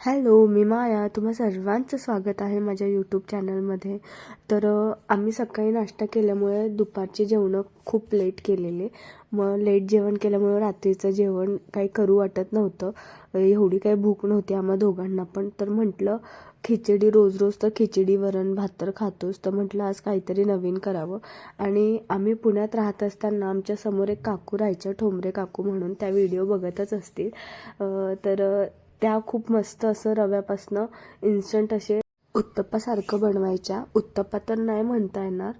Hello मी माया. तुम्हा सर्वांचं स्वागत आहे माझ्या यूट्यूब चॅनलमध्ये तर आम्ही सकाळी नाश्ता केल्यामुळे दुपारची जेवणं खूप लेट केलेले. मग लेट जेवण केल्यामुळं रात्रीचं जेवण काही करू वाटत नव्हतं. एवढी काही भूक नव्हती आम्हा दोघांना पण. तर म्हटलं खिचडी रोज रोज तर खिचडी वरण भात तर खातोच. तर म्हटलं आज काहीतरी नवीन करावं. आणि आम्ही पुण्यात राहत असताना आमच्यासमोर एक काकू राहायच्या ठोंबरे काकू म्हणून. त्या व्हिडिओ बघतच असतील. तर त्या खूप मस्त असं रव्यापासनं इन्स्टंट असे उत्तप्पासारखं बनवायच्या. उत्तप्पा तर नाही म्हणता येणार.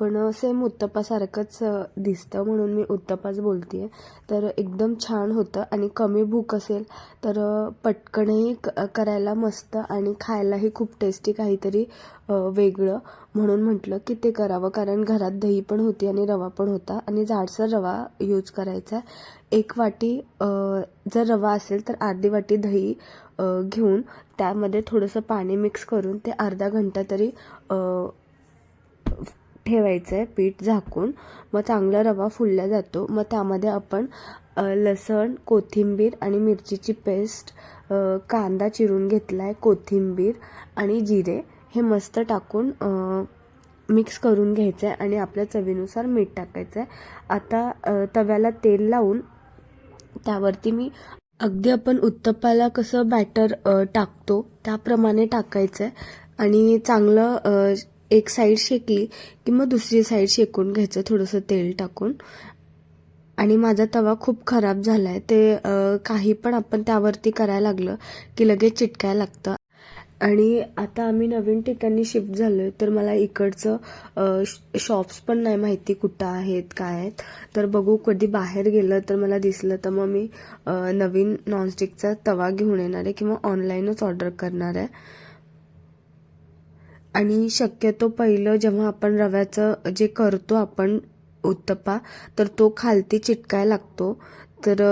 पण सेम उत्तप्पासारखंच दिसतं म्हणून मी उत्तप्पाच बोलते तर एकदम छान होतं आणि कमी भूक असेल तर पटकनही क करायला मस्त आणि खायलाही खूप टेस्टी काहीतरी वेगळं म्हणून म्हटलं की ते करावं. कारण घरात दही पण होती आणि रवा पण होता आणि जाडसर रवा यूज करायचा आहे. एक वाटी जर रवा असेल तर अर्धी वाटी दही घेऊन त्यामध्ये थोडंसं पाणी मिक्स करून ते अर्धा घंटा तरी ठेवायचं आहे पीठ झाकून. मग चांगला रवा फुलला जातो. मग त्यामध्ये आपण लसण कोथिंबीर आणि मिरचीची पेस्ट कांदा चिरून घेतला आहे कोथिंबीर आणि जिरे हे मस्त टाकून मिक्स करून घ्यायचं आहे आणि आपल्या चवीनुसार मीठ टाकायचं आहे आता तव्याला तेल लावून त्यावरती मी अगदी आपण उत्तप्पाला कसं बॅटर टाकतो त्याप्रमाणे टाकायचं आहे आणि चांगलं एक साईड शेकली की मग दुसरी साईड शेकून घ्यायचं थोडंसं तेल टाकून. आणि माझा तवा खूप खराब झाला आहे ते काही पण आपण त्यावरती करायला लागलं की लगेच चिटकायला लागतं. आणि आता आम्ही नवीन ठिकाणी शिफ्ट झालो आहे तर मला इकडचं श- शॉप्स पण नाही माहिती कुठं आहेत काय आहेत. तर बघू कधी बाहेर गेलं तर मला दिसलं तर मग मी नवीन नॉनस्टिकचा तवा घेऊन येणार आहे किंवा ऑनलाईनच ऑर्डर करणार आहे. आणि शक्यतो पहिलं जेव्हा आपण रव्याचं जे करतो आपण उत्तप्पा तर तो खालती चिटकायला लागतो. तर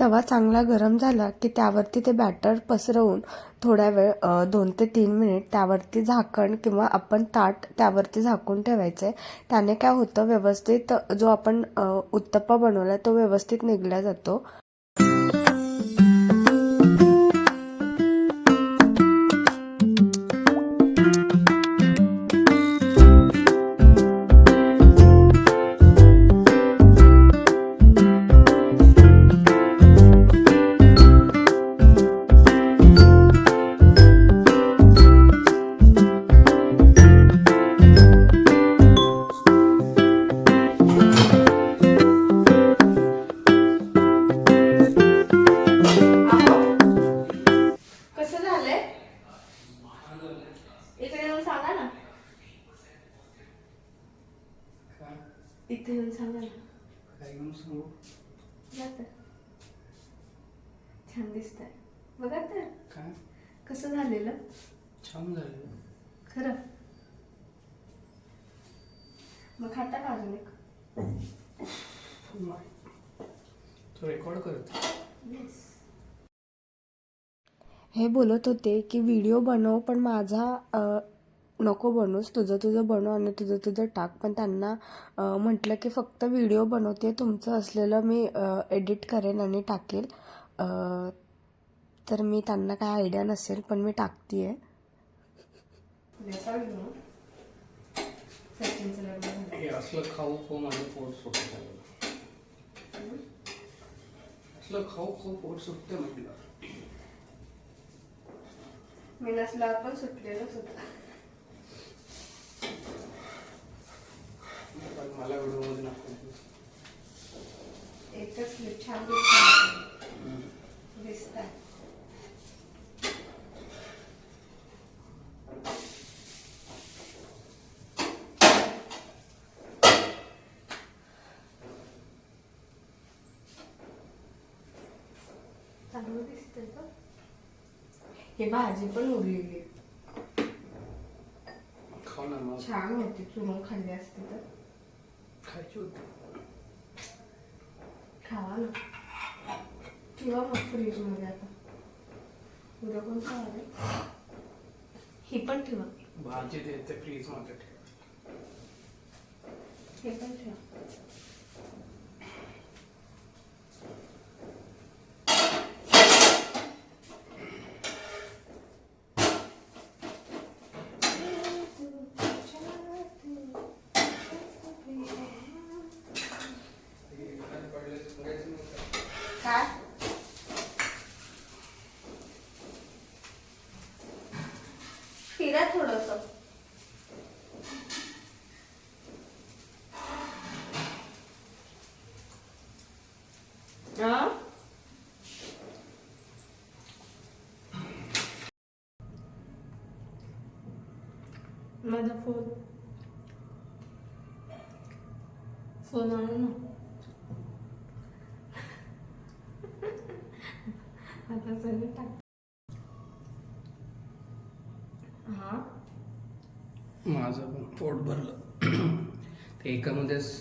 तवा चांगला गरम झाला की त्यावरती ते बॅटर पसरवून थोड्या वेळ दोन ते तीन मिनिट त्यावरती झाकण किंवा आपण ताट त्यावरती झाकून ठेवायचं आहे त्याने काय होतं व्यवस्थित जो आपण उत्तप्पा बनवला तो व्यवस्थित निघला जातो. जातं. छान दिसतंय. बघा तर. काय? कसं झालेलं? छान झालं खरं. मग खाता का अजून एक? तो रेकॉर्ड करत. हे बोलत होते की व्हिडिओ बनव पण माझा अ, नको बनवूस तुझं तुझं बनव आणि तुझं तुझं टाक. पण त्यांना म्हटलं की फक्त व्हिडिओ बनवते तुमचं असलेलं मी एडिट करेन आणि टाकेल. अ, तर मी त्यांना काय आयडिया नसेल पण मी टाकते हे असलं खाऊ खाऊ माझं पोट सुटत झालं असलं खाऊ खाऊ पोट सुटतं म्हटलं. मी नसला पण सुटलेलंच होतं पण मला व्हिडिओमध्ये नको एकच क्लिप छान दिसत दिसत चांगलं दिसतंय का हे भाजी पण उरलेली. छान होती चुरून खाल्ली असती तर. खायची होती. खावा ना. ठेवा मग फ्रीजमध्ये आता. उद्या पण खावा ही पण ठेवा. भाजी देते फ्रीजमध्ये ठेव. हे पण ठेवा फिरा थोडस माझा फोन. फोन आणू ना. आता सगळं टाक. हा? माझं पण पोट भरलं. ते एकामध्येच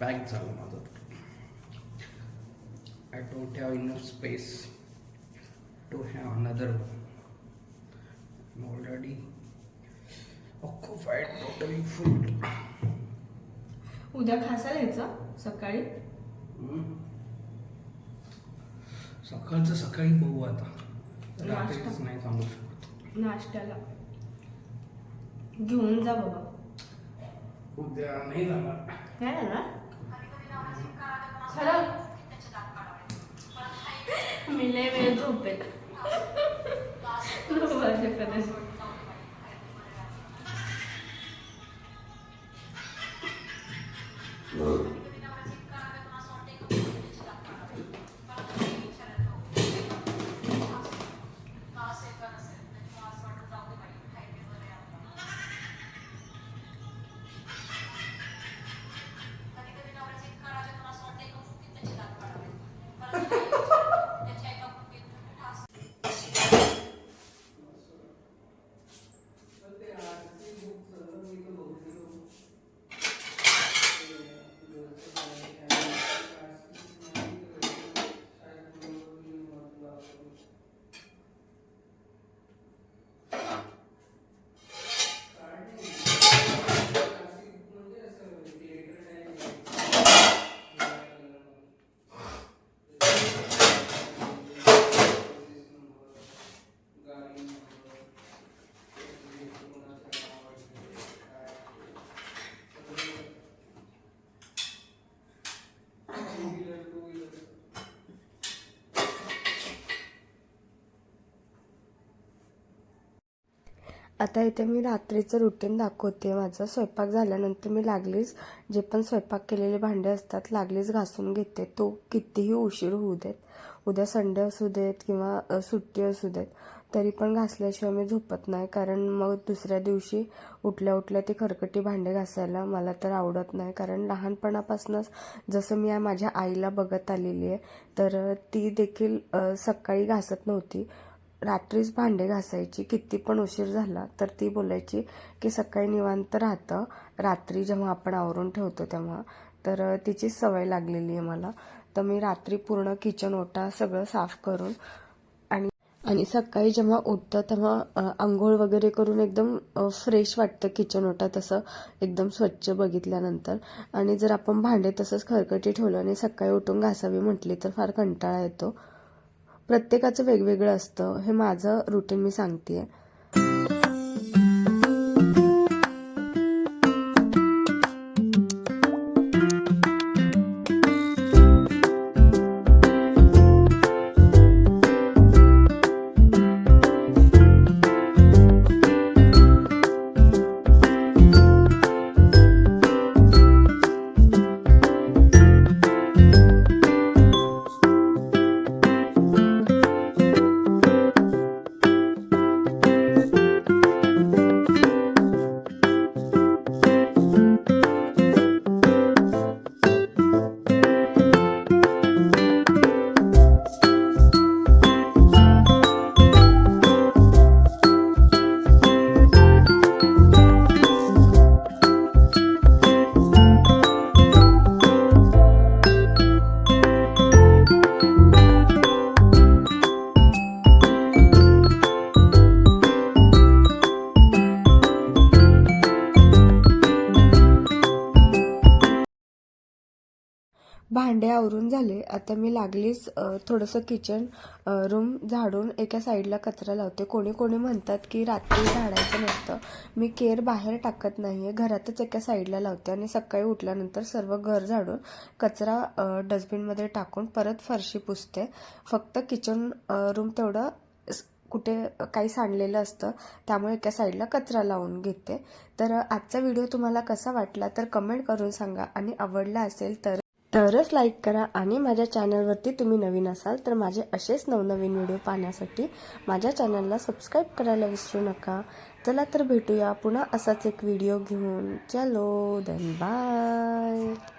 पॅक झालं माझं. I don't have enough space to have another already occupied totally full उद्या खायला यायचं सकाळी? सकाळचं सकाळी बघू आता. नाश्ता. रात्रीच नाही सांगू शकत. नाश्त्याला. घेऊन जा बाबा. उद्या नाही जाणार. काय ना खरं? मी लय वेळ झोपेत आता इथे मी रात्रीचं रुटीन दाखवते. माझं स्वयंपाक झाल्यानंतर मी लागलीच जे पण स्वयंपाक केलेले भांडे असतात लागलीच घासून घेते. तो कितीही उशीर होऊ देत उद्या संडे असू देत किंवा सुट्टी असू देत तरी पण घासल्याशिवाय मी झोपत नाही. कारण मग दुसऱ्या दिवशी उठल्या उठल्या ती खरकटी भांडे घासायला मला तर आवडत नाही. कारण लहानपणापासूनच जसं मी या माझ्या आईला बघत आलेली आहे तर ती देखील सकाळी घासत नव्हती. रात्रीच भांडे घासायची किती पण उशीर झाला तर ती बोलायची की सकाळी निवांत राहतं. रात्री जेव्हा आपण आवरून ठेवतो तेव्हा. तर तिचीच सवय लागलेली आहे मला. तर मी रात्री पूर्ण किचन ओटा सगळं साफ करून आणि आणि सकाळी जेव्हा उठतं तेव्हा आंघोळ वगैरे करून एकदम फ्रेश वाटतं किचन ओटा तसं. एकदम स्वच्छ बघितल्यानंतर. आणि जर आपण भांडे तसंच खरकटी ठेवलं आणि सकाळी उठून घासावी म्हटली तर फार कंटाळा येतो. प्रत्येकाचं वेगवेगळं असतं. हे माझं रुटीन मी सांगते आहे भांडे आवरून झाले. आता मी लागलीच थोडंसं किचन रूम झाडून एका साईडला कचरा लावते. कोणी कोणी म्हणतात की रात्री झाडायचं नसतं. मी केर बाहेर टाकत नाही आहे घरातच एका साईडला लावते आणि सकाळी उठल्यानंतर सर्व घर झाडून कचरा डस्टबिनमध्ये टाकून परत फरशी पुसते. फक्त किचन रूम तेवढं कुठे काही सांडलेलं असतं त्यामुळे एका साईडला कचरा लावून घेते. तर आजचा व्हिडिओ तुम्हाला कसा वाटला तर कमेंट करून सांगा. आणि आवडला असेल तर तरच लाईक करा आणि माझ्या चॅनलवरती तुम्ही नवीन असाल तर माझे असेच नवनवीन व्हिडिओ पाहण्यासाठी माझ्या चॅनलला सबस्क्राईब करायला विसरू नका. चला तर भेटूया पुन्हा असाच एक व्हिडिओ घेऊन. चलो धन बाय